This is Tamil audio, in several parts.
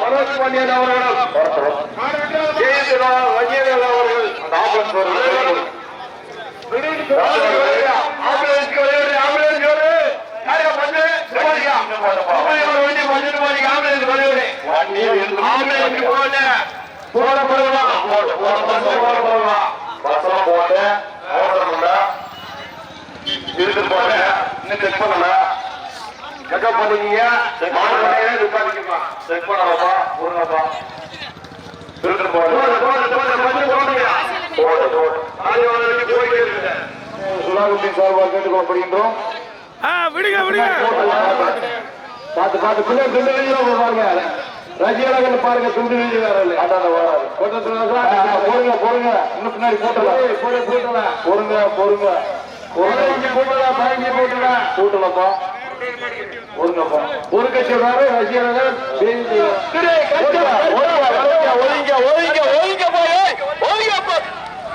மனோஜ் பாண்டியன் அவர்களும் ஜெயந்திரா வன்னியர்கள் அவர்கள். அந்த ஆம்புலன்ஸ் வருகிறது, ஆம்புலன்ஸ் போறீங்க, ஆம்புலன்ஸ் போங்க. போட போடுவா. போட போடுவா. பஸ்ஸெல்லாம் போட்டு, மோட்டர் உள்ள. இழுத்து போட்டு, இன்னும் செக் பண்ணல செக்அப் பண்ணிக்கீங்க. மாணவர்களே நிப்பாட்டிக்கலாம் செக் பண்ணலாமா போடுங்கப்பா திருட்டு போடு. சுலாகுத்தின் சார்பாக கேட்டுக்கொள்ளப்படுகின்றோம். ஆ விடுங்க விடுங்க. பார்த்து பார்த்து பிள்ளை துண்டு வீதியில் பாருங்க. ரஜியழகன் பாருங்க துண்டு வேற இல்லை. அதான் வராது போடுங்க போடுங்க. இன்னும் பின்னாடி போட்டலாம் போடு போட்டலாம் போடுங்க போடுங்க. போடுங்க. போட்டலாம் பயங்கி போட்டலாம் போட்டலப்பா ஒருங்கப்பா ஒரு கட்சி வராரு ரஜியழகன் ஒதுங்க ஒதுங்க ஒதுங்க போய் ஒதுங்க போ.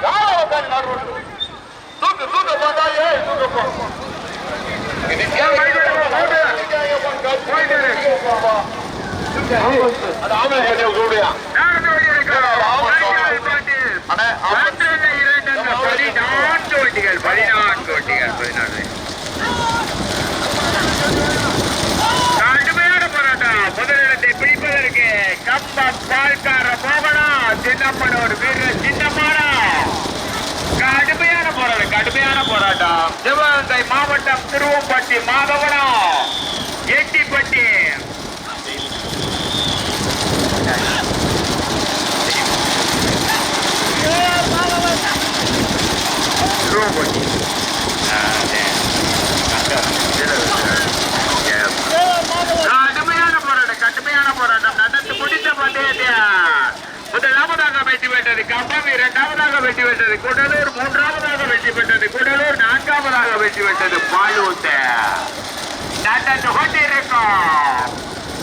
யார உட்காந்து நடு தூக்கு தூக்க பார்த்தா ஏய் தூக்க போ. அது ஆம்பளை கட்டிய கூடியா பதினான்கு வண்டிகள் பதினான்கு கடுமையான போராட்டம் முதலிடத்தை பிடிப்பதற்கு கம்பம் பால்கார மோகனா சின்னப்பனூர் வீரர் சின்னம்மாடா கடுமையான போராட்டம் கடுமையான போராட்டம். சிவகங்கை மாவட்டம் திருவம்பட்டி மாதவனம் எட்டிப்பட்டி திருவம்பட்டி கடுமையான போராட்டம் கடுமையான போராட்டம் நடந்து முடித்த பந்தயத்தை முதலாவதாக வெற்றி பெற்றது. கம்பம் இரண்டாவதாக வெற்றி பெற்றது. குடலூர் மூன்றாவதாக வெற்றி பெற்றது. குடலூர் நான்காவதாக வெற்றி பெற்றது. பாலூத்த. நடந்து கொண்டிருக்கும்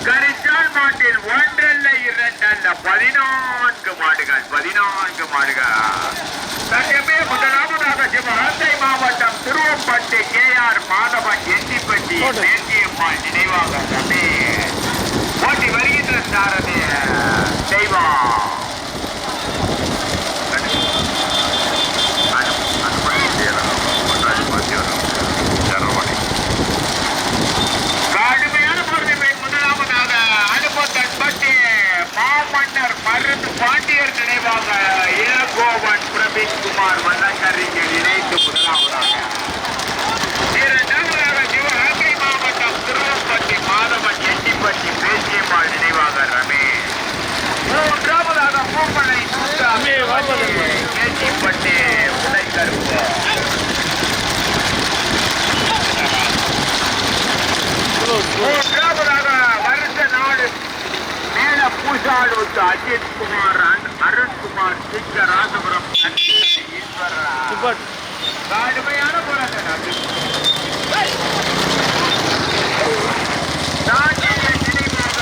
கரிச்சால் மாட்டில் ஒன்றல்ல இரண்டல்ல பதினான்கு மாடுகள். பதினான்கு மாடுகள். தங்கமே முதலாவதாக சிவகங்கை மாவட்டம் திருவம்பட்டி கே ஆர் மாதவன் எட்டிப்பட்டி மேற்கியம்மாள் நினைவாக ஓட்டி வருகின்ற சாரதி. தெய்வம் கடுமையான பொறுமை முதலாவதாக அனுபவத்தன் பட்டி மாமன்னர் மருந்து பாண்டியர் நினைவாக இளங்கோவன் பிரவீன்குமார் வண்ணக்கரிஞர் இணைந்து முதலாவதாக இரண்டாவதாக சிவகங்கை மாவட்டம் திருவம்பட்டி மாதவன் எட்டிப்பட்டி பேச்சியம்மாள் நினைவாக ரமேஷ் மூன்றாவதாக பூப்பனை தம்பி, வாப்பா தம்பி. எட்டிப்பட்டி உடைக்கருப்பு மூன்றாவதாக வருஷ நாடு மேல பூசாலூத்து அஜித் குமார் அருண்- அருண்குமார் சிங்கராசபுரம் ஈஸ்வரா துப்பாட்டு கடுமையான போராட்டம் அது. நாட்டிய நினைவாக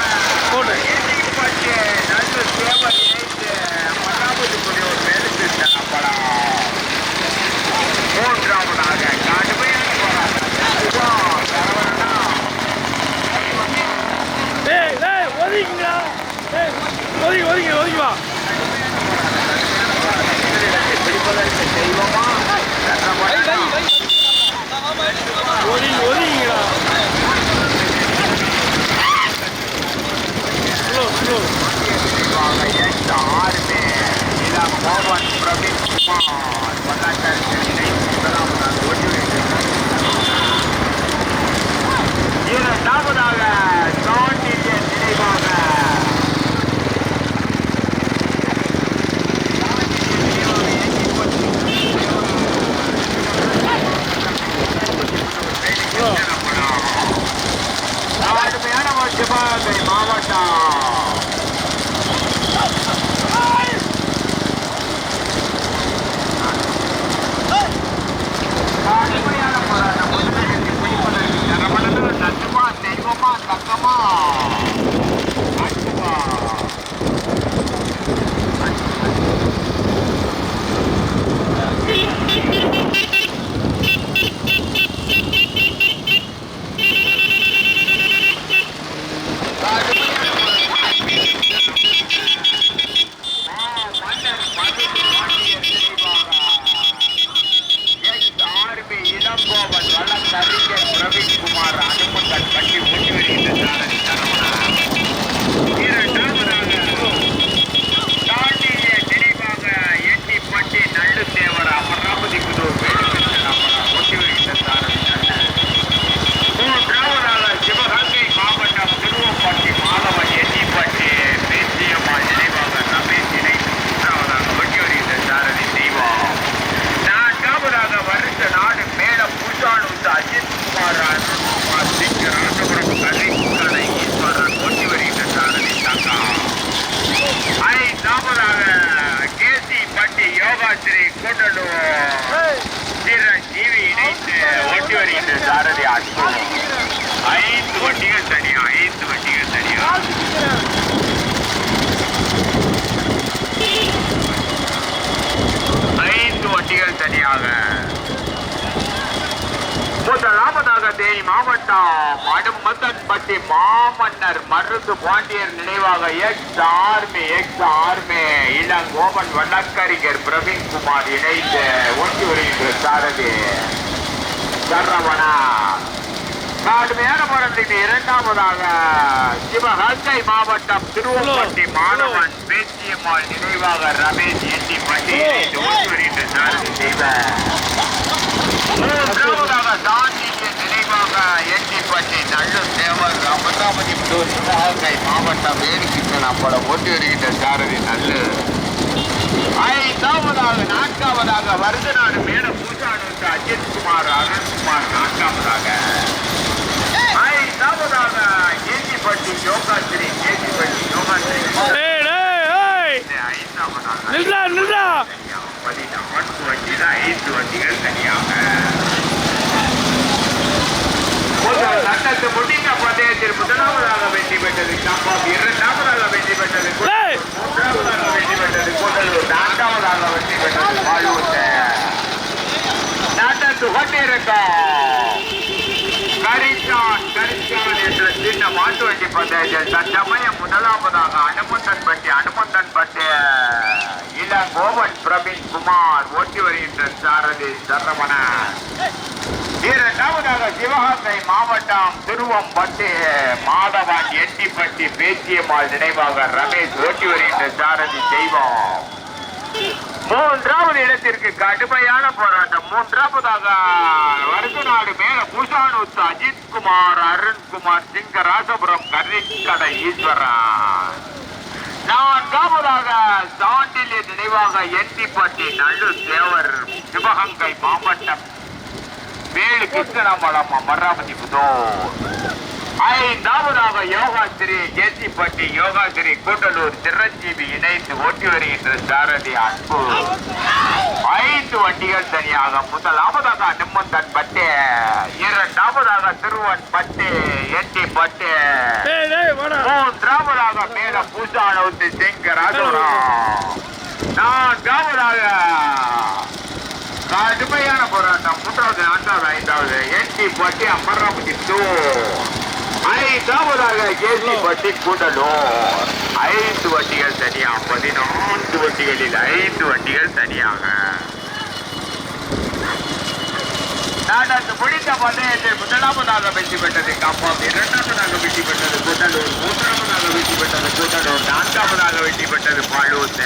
போடு. எண்ணிப்பட்டு நல்ல சேவை இணைத்து பல்லாபதி ஒரு வெளுத்து தரப்படம் மூன்றாவதாக கடுமையான போராட்டம் அதுதான் சரவணனா டேய் டேய் ஒதுங்கிடா டேய் ஒதுங்கி ஒதுங்கி ஒதுங்கி வா பிடிப்பதற்கு தெய்வமா ஒதுங்கி ஒதுங்கிடா ஸ்லோ ஸ்லோ இரண்டாவதாக ஐந்து வண்டிகள் தனியா ஐந்து வண்டிகள் தனியா ஐந்து வண்டிகள் தனியாக முதலாவதாக தேனி மாவட்டம் அடுமத்தன்பட்டி மாமன்னர் மருந்து பாண்டியர் நினைவாக ex army ex army Ilangopan வழக்கறிஞர் பிரவீன்குமார் இணைந்து ஒன்று வருகின்ற சாரதி. சரவணா. கடுமையான போராட்டத்திற்கு இரண்டாவதாக சிவகங்கை மாவட்டம் திருவம்பட்டி மாணவன் பேச்சியம்மாள் நினைவாக ரமேஷ் எட்டி ஒன்று வருகின்ற சாரதி செய்வார் மூன்றாவதாக தாண்டிய நினைவாக எட்டிப்பட்டி நல்லூர் தேவர் அமதாபதி சிவகங்கை மாவட்டம் வேலுக்கிருஷ்ணன் அப்படம் ஒட்டி வருகின்ற சாரதி நல்லு. ஐந்தாவதாக நான்காவதாக வருதநாடு மேல பூஜானுக்கு அஜித்குமார் அருண்குமார் நான்காவதாக. ஐந்தாவதாக ஏஜிப்பட்டி யோகாஸ்ரீ ஏஜிப்பட்டி யோகாஸ்ரீ ஐந்தாவதாக. பதினான்கு வண்டிகள் ஐந்து வண்டிகள் தனியாக. சட்டத்து முடிந்த பந்தயத்தில் முதலாவதாக வெற்றி பெற்றது கம்பம் இரண்டாவதாக வெற்றி பெற்றது மூன்றாவதாக வெற்றி பெற்றது கூடலூர் நான்காவதாக வெற்றி பெற்றது பாலூர் நாட்டத்து கொண்டிருக்கோம் கரிச்சான் கரிச்சான் என்ற சின்ன மாட்டு வண்டி பந்தயத்தில் தற்சமயம் முதலாவதாக அனுமந்தன் அனுமந்தன்பட்டி அனுமந்தன்பட்டி இளங்கோவன் பிரவீன் குமார் ஓட்டி வருகின்ற சாரதி சரவணன் இரண்டாவதாக சிவகங்கை மாவட்டம் திருவம்பட்டி. மாதவன் எட்டிப்பட்டி பேச்சியம்மாள் நினைவாக ரமேஷ் ஓட்டி வருகின்ற சாரதி செய்வோம் மூன்றாவது இடத்திற்கு கடுமையான போராட்டம். மூன்றாவதாக வருகநாடு மேல பூசானூத்து அஜித் குமார் அருண்குமார் சிங்கராசபுரம் கரிக்கடை ஈஸ்வரன் நான்காவதாக சாண்டிலிய நினைவாக எட்டிப்பட்டி நல்லு தேவர் சிவகங்கை மாவட்டம் வேலு கிருஷ்ணாமலம் அமராவதி புதோ ஐந்தாவதாக யோகாஸ்ரீ ஜேசிப்பட்டி யோகாஸ்ரீ கூட்டலூர் சிரஞ்சீவி இணைந்து ஓட்டி வருகின்ற சாரதி அன்பு. ஐந்து வண்டிகள் தனியாக முதலாவதாக நிம்மந்தன் பட்டு இரண்டாவதாக திருவன் பட்டு எட்டி பட்டு. மூன்றாவதாக மேல பூசானவுத்து செங்கராஜபுரம் நான்காவதாக கடுமையான போராட்டம் மூன்றாவது நான்காவது ஐந்தாவது என்டி பட்டி அமராவதி டூ. ஐந்தாவதாக கேசி பட்டி கூடலூர் ஐந்து வண்டிகள் தனியா பதினான்கு வண்டிகளில் ஐந்து வண்டிகள் தனியாக. நாடாத்து முடிந்த பந்தயத்தில் முதலாவதாக வெற்றி பெற்றது கம்பம் இரண்டாவதாக வெற்றி பெற்றது கூட்டலூர் மூன்றாவதாக வெற்றி பெற்றது கூட்டலூர் நான்காவதாக வெற்றி பெற்றது பாலூர்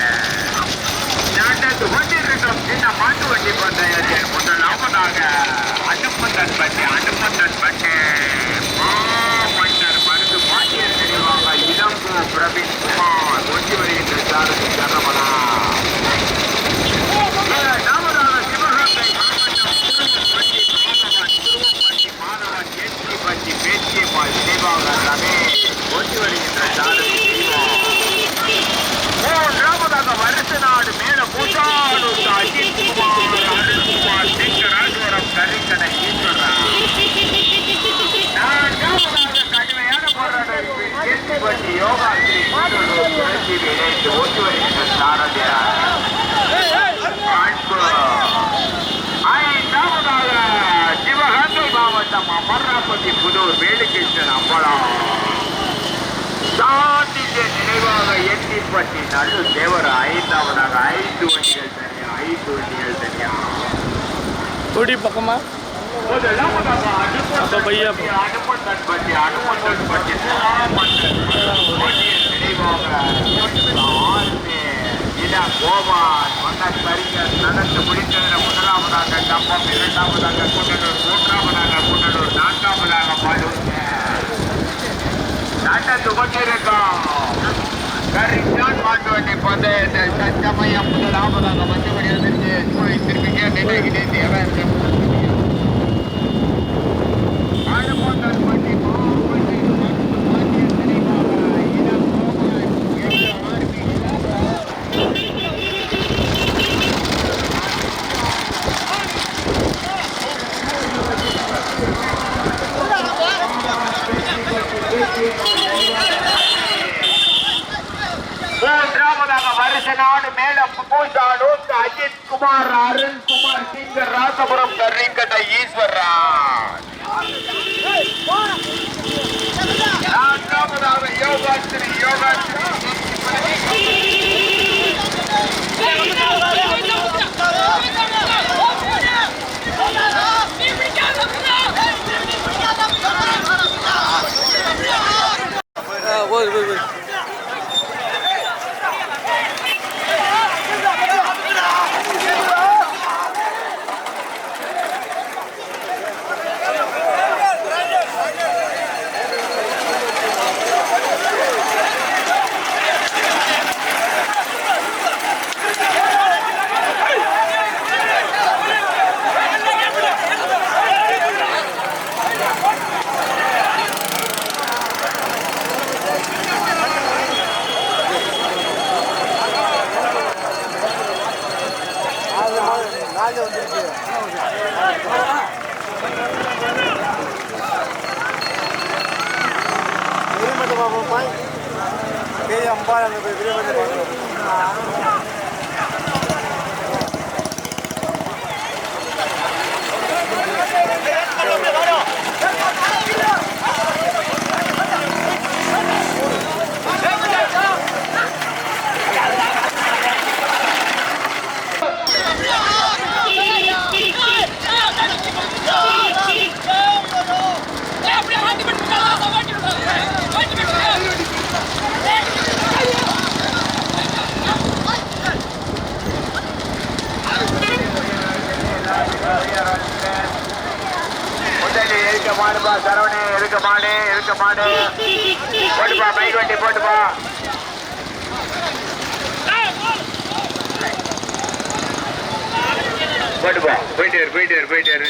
நாட்டாத்து கொண்டிருக்கும் சின்ன மாட்டு வண்டி பந்தயத்தில் முதலாவதாக அனுமந்தன் பட்டி அனுமந்தன் பட்டி மாமன்னர் மருந்து பாண்டியர் நினைவாக இளம்பூ பிரவீன் குமார் ஒட்டி வருகின்ற சாரதி சரவணா நாமதாக சிவகங்கை மாவட்டம் திருவம்பட்டி மாதவன் திருவம்பட்டி மாதவன் எட்டி பட்டி பேச்சியம்மாள் நினைவாக ரமேஷ் ஒட்டி வருகின்ற சாரதி தெய்வம் மூன்றாவதாக வருஷ நாடு மேல பூசானூர் அஜித் குமார் அருண்குமார் சிங்கராஜபுரம் கரிக்கடை ஈஸ்வரா நான்காவதாக கடுமையான போராட்டம் கேள்விப்பட்டி யோகா ஸ்ரீ கூடலூர் சிரஞ்சீவி இணைந்து ஓட்டி வருகின்ற சாரதியா ஏய் ஏய் அன்பு ஐந்தாவதாக சிவகங்கை மாவட்டம் அமராவதி புதூர் வேலுகிருஷ்ணன் அம்பலம் சாந்திய நினைவாக எட்டிப்பட்டி நல்லு தேவர் ஐந்தாவதாக ஐந்து வண்டிகள் தனியா ஐந்து வண்டிகள் தனியா கொடி பக்கமா முதலாவதாக அப்ப பையா போ. அனுமந்தன் பட்டி அனுமந்தன் பட்டி சுவாமந்தன் பாண்டியன் நினைவாக ஆர்மி இதா கோபால் மன்னர் கரிஞர் நடந்து முடித்ததில் முதலாவதாக கம்பம் இரண்டாவதாக கூட்டலூர் மூன்றாவதாக கூட்டலூர் நான்காவது பாலூர் நாட்டத்து கொண்டிருக்கும் கரிச்சான் மாட்டு வண்டி பந்தயத்தில் தற்சமயம் முதலாவதாக வந்து வருவதற்கு திருப்பி கேட்டு தேவன் அனுமந்தன் பட்டி மாவட்ட பாண்டியன் நினைவாக இளம் கோபால் என்ற ஆர்மி மூன்றாவதாக வருஷ நாடு மேலம் பூசாலோக் அஜித் குமார் அருண் குமார் ராசபுரம் கர்ரிக்கட்டை ஈஸ்வரராஜ். நான்காவதாக யோகாஸ்ரீ யோகாஸ்ரீ போது போது முதலில் இருக்க மாடுப்பா சரவணே இருக்க மாடு போட்டுப்பா பைக் வண்டி போட்டுப்பா. போட்டுப்பா. போயிட்டு இரு, போயிட்டு இரு, போயிட்டு இரு.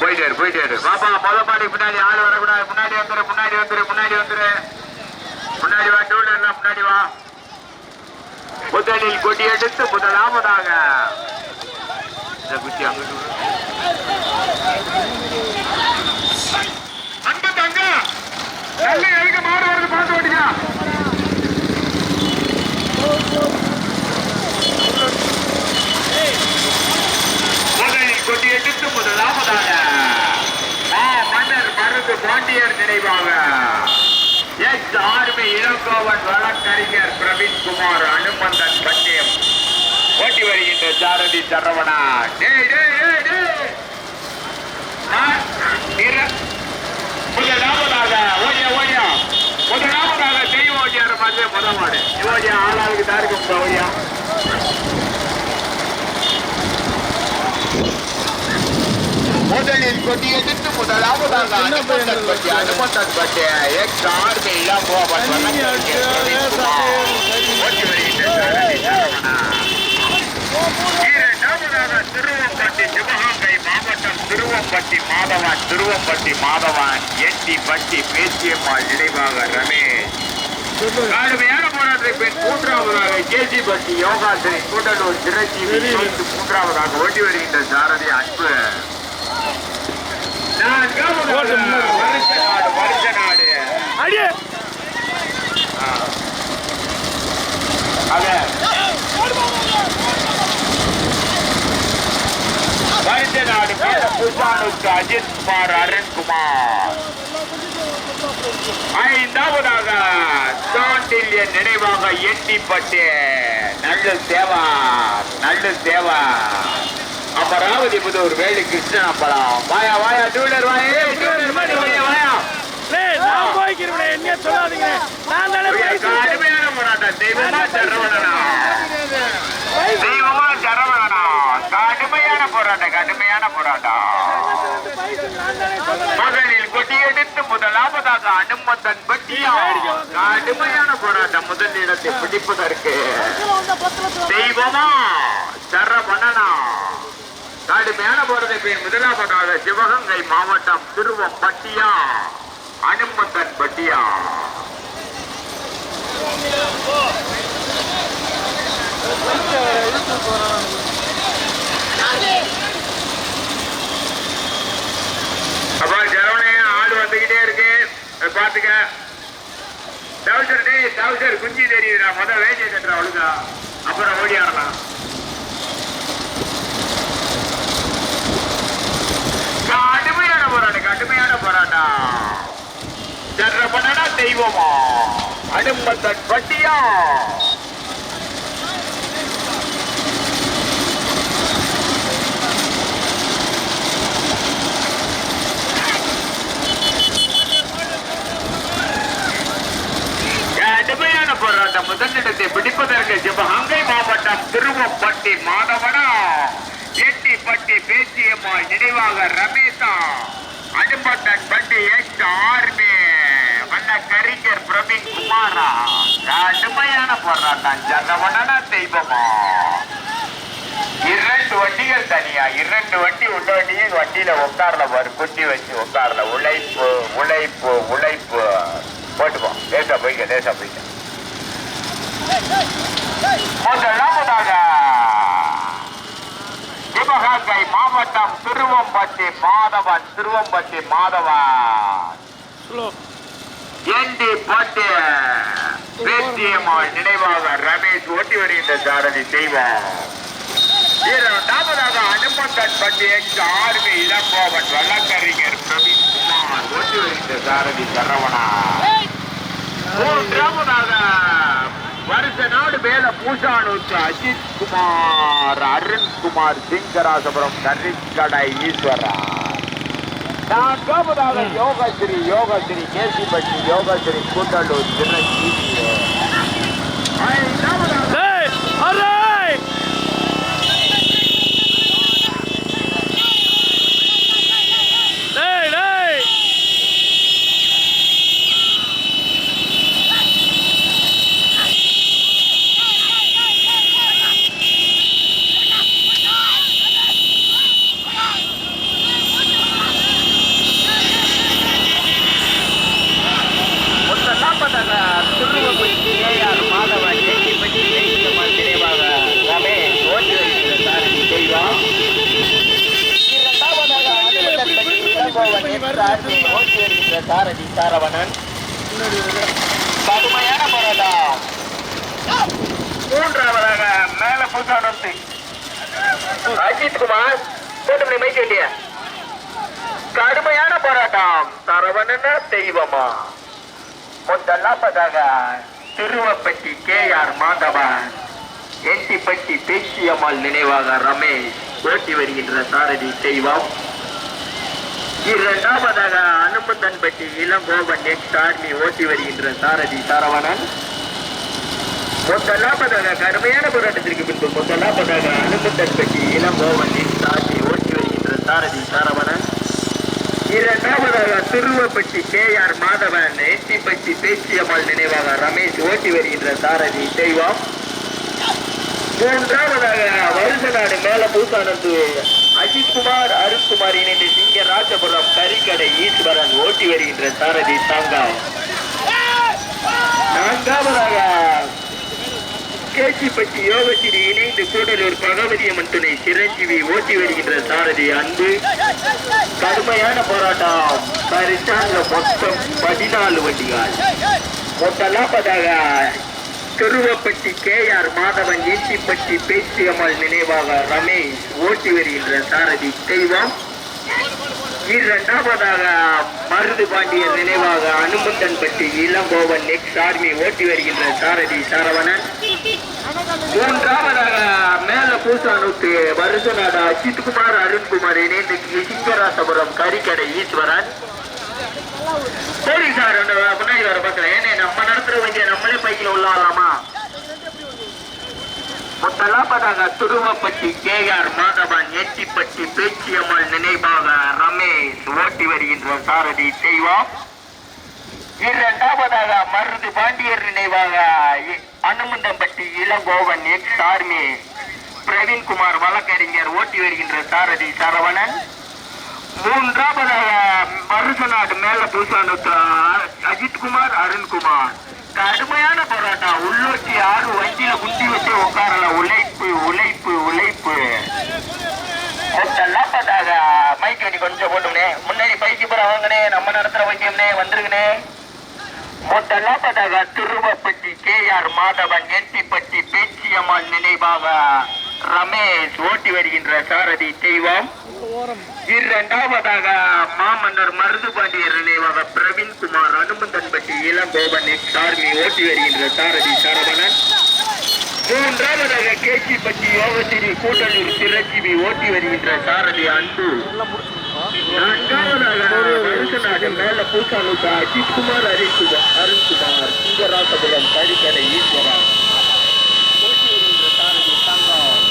போயிட்டு போயிட்டு இரு. வாப்பா முத பின்னாடி ஆள் வரக்கூடாது. முன்னாடி வந்துரு முன்னாடி வந்துரு முன்னாடி வந்துரு. முன்னாடி வா டூ வீலர்ல முன்னாடி வா. முதலில் கொடி எடுத்து முதலாவதாக. இந்த குச்சி அங்கிட்டு விடு. அன்பு தங்க நல்ல எதுக்கு மாடு வருது பார்த்து ஓட்டிக்கா முதலில் கொடி எடுத்து முதலாவதாக ஆ, மன்னர் மருது பாண்டியர் நினைவாக எஸ் ஆர்மி இளங்கோவன் குமார் பிரவீன்குமார் அனுமந்தன் பட்டியம் ஓட்டி வருகின்ற சாரதி சரவணா. முதலாவதாக ஓடியா ஓடியா. முதலாவதாக தெய்வ ஓடியார் மாதிரி முதல் மாடு. ஓடியா ஆளாளுக்கு தாருக்கு ஓடியா. முதலில் கொடியெடுத்து முதலாவதாக அனுமந்தன் பட்டி அனுமந்தன் சரவணா இரண்டாவதாக திருவம்பட்டி சிவகங்கை மாவட்டம் திருவம்பட்டி மாதவன் திருவம்பட்டி மாதவன் எட்டி பட்டி பேச்சியம்மாள் நினைவாக ரமேஷ். கடுமையான போராட்டத்தை பின் மூன்றாவதாக கேசி பட்டி யோகாசனை கூட்டலூர் சேர்த்து மூன்றாவதாக ஓட்டி வருகின்ற சாரதி அன்பு நான்காவதாக வருஷ நாடு வருஷ நாடு அடியே அத வருஷ நாடு மேல புசானுக்கு அஜித் குமார் அருண்குமார் ஐந்தாவதாக சாண்டில்யன் நினைவாக எண்ணிப்பட்டு. நல்ல சேவா நல்ல சேவா. அமராவதி புதூர் வேலு கிருஷ்ணாம்பலம் வாயா வாயா டூலர் வாயா டூலர் மாதிரி வாயா வாயா. டேய் நான் போய்க்கிறேன் என்ன சொல்லாதீங்க. நான் தானே போராட்டம் தெய்வமா சரவணனா? தெய்வமா சரவணனா? கடுமையான போராட்டம் கடுமையான போராட்டம். மகளில் கொடியெடுத்து முதலாவதாக அனுமந்தன் பட்டியா கடுமையான போராட்டம் முதல் இடத்தை பிடிப்பதற்கு தெய்வமா? சரவணனா? கடுமையான போராட்டத்தை பின் முதலாவதாக சிவகங்கை மாவட்டம் திருவம்பட்டியா. அனுமந்தன் பட்டியா. அப்பா சரவணையா ஆள் வந்துகிட்டே இருக்கு. அதை பாத்துக்க. டவுசர் டேய் டவுசர் குஞ்சு தெரியுதுடா. முத வேஜை கட்டுற ஒழுங்கா. அப்புறம் ஓடி ஆடலாம் கடுமையான போராட்டம் கடுமையான போராட்டம் ஜர்ற பண்ணனா தெய்வமா? அடும்பத்தன் பட்டியா கடுமையான போராட்டம். முதலிடத்தை பிடிப்பதற்கு சிவகங்கை மாவட்டம் திருவப்பட்டி மாதவனா. எட்டிப்பட்டி பேச்சியம்மாள் நினைவாக ரமேஷா. அடும்பட்டன் பட்டி எக்ஸ் ஆர்மி. வண்ண கரிஞர் பிரவீன் குமாரா. கடுமையான போராட்டம் ஜனவனா தெய்வமா? இரண்டு வண்டிகள் தனியா? இரண்டு வண்டி உள்ள வண்டியும் வண்டியில உட்கார்ல குட்டி வச்சு உட்கார்ல. உழைப்பு உழைப்பு உழைப்பு. போட்டுப்போம் லேசா போய்க்க லேசா போய்க்க. முதலாவதாக சிவகங்கை மாவட்டம் திருவம்பட்டி மாதவன் திருவம்பட்டி மாதவன். ஸ்லோ எண்டி போட்டு பேச்சியம்மாள் நினைவாக ரமேஷ் ஓட்டி வருகின்ற சாரதி செய்வார். இரண்டாவதாக அனுமந்தன் பட்டி எக்ஸ் ஆர்மி இளங்கோவன் வழக்கறிஞர் பிரவீன் குமார் ஓட்டி வருகின்ற சாரதி சரவணா. மூன்றாவதாக வருஷ நாடு மேல பூசானூத்து அஜித் குமார் அருண்குமார் சிங்கராசபுரம் கரிக்கடை ஈஸ்வரா. நான்காவதாக யோகஸ்ரீ யோகஸ்ரீ கேசிப்பட்டி யோகஸ்ரீ கூட்டலூர் சின்னஜி ஐந்தாவதாக டேய் அரே டேய் டேய் முதலாவதாக திருவகுச்சி ஏஆர் மாதவன் கேசிப்பட்டி தேசியம்மாள் நினைவாக ரமேஷ் ஓட்டி வருகின்ற சாரதி தெய்வம் இரண்டாவதாக அனுமந்தன்பட்டி இளங்கோவன் எஸ் ஆர்மி ஓட்டி வருகின்ற சாரதி சாரவணன் கடுமையான போராட்டம் மூன்றாவதாக மேல புதுசானத்தை அஜித் குமார் கூட்டமணி மைக்க வேண்டிய கடுமையான போராட்டம் சரவணன தெய்வமா முதலாவதாக திருவப்பட்டி கே ஆர் மாதவன் எட்டிப்பட்டி பேச்சியம்மாள் நினைவாக ரமேஷ் ஓட்டி வருகின்ற சாரதி தெய்வம். இரண்டாவதாக அனுமந்தன்பட்டி இளங்கோவன் எக்ஸ் ஆர்மி ஓட்டி வருகின்ற சாரதி சரவணன். முதலாவதாக கடுமையான போராட்டத்திற்கு பின்பு முதலாவதாக அனுமந்தன்பட்டி இளங்கோவன் எக்ஸ் ஆர்மி ஓட்டி வருகின்ற சாரதி சரவணன். இரண்டாவதாக திருவப்பட்டி கே ஆர் மாதவன் எட்டிப்பட்டி பேச்சியம்மாள் நினைவாக ரமேஷ் ஓட்டி வருகின்ற சாரதி தெய்வம். மூன்றாவதாக வருஷ நாடு மேல பூசானந்து அஜித்குமார் அருண்குமார் இணைந்து சிங்க ராஜபுரம் கறிக்கடை ஈஸ்வரன் ஓட்டி வருகின்ற சாரதி தாங்காய் நான்காவதாக கேசிப்பட்டி யோகத்தில் இணைந்து கூடலூர் பகவதி அம்மன் துணை சிரஞ்சீவி ஓட்டி வருகின்ற சாரதி அன்பு. கடுமையான போராட்டம். பரிசாங்க மொத்தம் பதினாலு வண்டிகள். மொத்தலாப்பதாக திருவப்பட்டி கே ஆர் மாதவன் ஈட்டிப்பட்டி பேச்சியம்மாள் நினைவாக ரமேஷ் ஓட்டி வருகின்ற சாரதி தெய்வம். இரண்டாவதாக மருது பாண்டியர் நினைவாக அனுமந்தன்பட்டி இளங்கோவன் நெக்ஸ்ட் ஆர்மி ஓட்டி வருகின்ற சாரதி சரவணன். மூன்றாவதாக மேல பூசானுக்கு வருஷனாக அஜித்குமார் அருண்குமார் இணைந்து சிங்கராசபுரம் கறிக்கடை ஈஸ்வரன். போலீசார் முன்னாடி வர பார்க்கிறேன் ஏன்னா நம்ம நடத்துற வண்டியை நம்மளே பைக்கில் உள்ளாலாமா முதலாவதாக துருவப்பட்டி கே ஆர் மாதவன் எட்டிப்பட்டி பேச்சியம்மாள் நினைவாக ரமேஷ் ஓட்டி வருகின்ற சாரதி தெய்வம். இரண்டாவதாக மருது பாண்டியர் நினைவாக இ- அனுமந்தம்பட்டி இளங்கோவன் எக்ஸ் ஆர்மி. பிரவீன்குமார் வழக்கறிஞர் ஓட்டி வருகின்ற சாரதி சரவணன். மூன்றாவதாக மருசநாடு மேல பூசானு அஜித்குமார் அருண்குமார் கடுமையான போராட்டம். உள்ளோட்டி ஆறு வண்டியில குண்டி வச்சு உட்காரல. உழைப்பு உழைப்பு உழைப்பு. இதெல்லாம் பார்த்தாங்க மைக் அடி கொஞ்சம் போட்டுங்கண்ணே முன்னாடி பைக்கு பூரா வாங்கினே நம்ம நடத்துற வைத்தியம்னே முதலாவதாக திருவப்பட்டி கே ஆர் மாதவன் எட்டிப்பட்டி பேச்சியம்மாள் நினைவாக ரமேஷ் ஓட்டி வருகின்ற சாரதி தெய்வம். இரண்டாவதாக மாமன்னர் மருதுபாண்டியர் நினைவாக பிரவீன்குமார் அனுமந்தன்பட்டி இளங்கோவன் சார்மி ஓட்டி வருகின்ற சாரதி சரவணன். மூன்றாவதாக கேசிப்பட்டி யோகசிரி கூட்டலூர் சிரஞ்சீவி ஓட்டி வருகின்ற சாரதி அன்பு. நான்காவதாக வருஷனாக மேல பூசானுக்கு அஜித் குமார் அருண்குமார் அருண்குமார் சுந்தராசபுரம் படிக்கடை ஈஸ்வரா ஓட்டி வருகின்ற சாரதி தங்கம்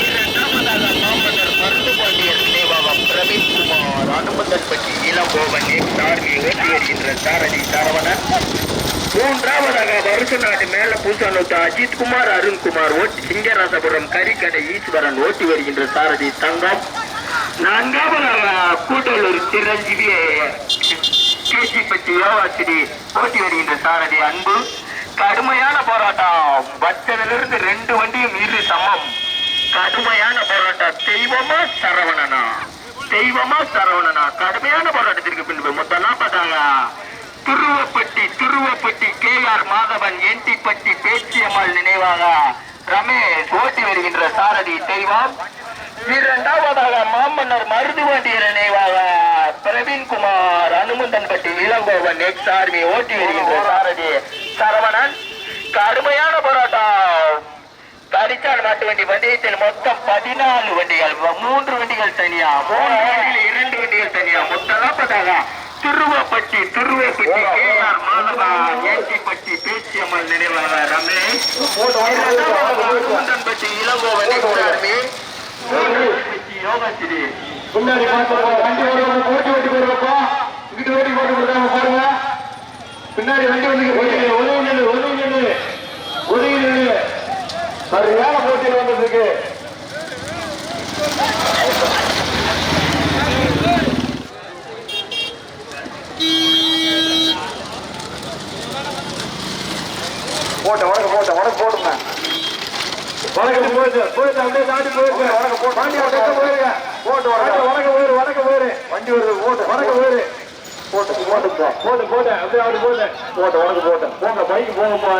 இரண்டாவதாக மாமன்னர் மருதுபாண்டியர் நினைவாக பிரவீன்குமார் அனுமந்தன்பட்டி இளங்கோவன் எக்ஸ் ஆர்மி ஓட்டி வருகின்ற சாரதி சரவணன் மூன்றாவதாக வருஷநாடு மேல பூசானூத்து அஜித் குமார் அருண்குமார் ஓட்டி சிங்கராசபுரம் கரிக்கடை ஓட்டி வருகின்ற சாரதி தங்கம். நான்காவது கூட்டலூர் சிரஞ்சீவி பற்றி யோகாசிரி ஓட்டி வருகின்ற சாரதி அன்பு. கடுமையான போராட்டம். பச்சனிலிருந்து ரெண்டு வண்டியும் இரு சமம். கடுமையான போராட்டம். தெய்வமா சரவணனா? தெய்வமா சரவணனா? கடுமையான போராட்டத்திற்கு பின்பு மொத்தம் பார்த்தாங்க திருவப்பட்டி திருவப்பட்டி கே ஆர் மாதவன் என்டிப்பட்டி பேச்சியம்மாள் நினைவாக ரமேஷ் ஓட்டி வருகின்ற சாரதி தெய்வம். இரண்டாவதாக மாமன்னர் மருதுவண்டியர் நினைவாக பிரவீன்குமார் அனுமந்தன்பட்டி இளங்கோவன் எக்ஸ் ஆர்மி ஓட்டி வருகின்ற சாரதி சரவணன். கடுமையான போராட்டம். தரிச்சால் மாட்டு வண்டி பந்தயத்தில் மொத்தம் பதினாலு வண்டிகள் மூன்று வண்டிகள் தனியா மூன்று வண்டியில் இரண்டு வண்டிகள் தனியா மொத்தம் நாற்பதாக திருவப்பட்டி திருவப்பட்டி கே ஆர் மாதவா ஏசிப்பட்டி பேச்சியம்மல் நினைவாக ரமேஷ்? இரண்டாவதாக இளங்கோவன் எக்ஸார்மி யோகஸ்ரீ முன்னாடி வண்டி ஓடி ஓட்டி ஓட்டி போடுறப்பா இங்கிட்டு ஓட்டி போட்டு கொடுக்காம பாருங்க. பின்னாடி வண்டி வந்து ஒதுங்கி நில்லு ஒதுங்கி நில்லு ஒதுங்கி நில்லு. சரியான போட்டியில் வந்ததுக்கு போட்ட உனக்கு போட்ட உனக்கு போடுங்க வணக்கம் போயிட்டு போயிட்டு அப்படியே தாண்டி போயிட்டு. வணக்கம் போட்டு வண்டி அப்படியே போயிருங்க போட்டு வணக்கம் வணக்கம் போயிரு வணக்கம் போயிரு. வண்டி வருது போட்டு வணக்கம் போயிரு. போட்டு போட்டு போட்டு போட்டு அப்படியே அப்படி போட்டு. போட்டு வணக்கம் போட்டு. போங்க பைக்கு போங்கப்பா.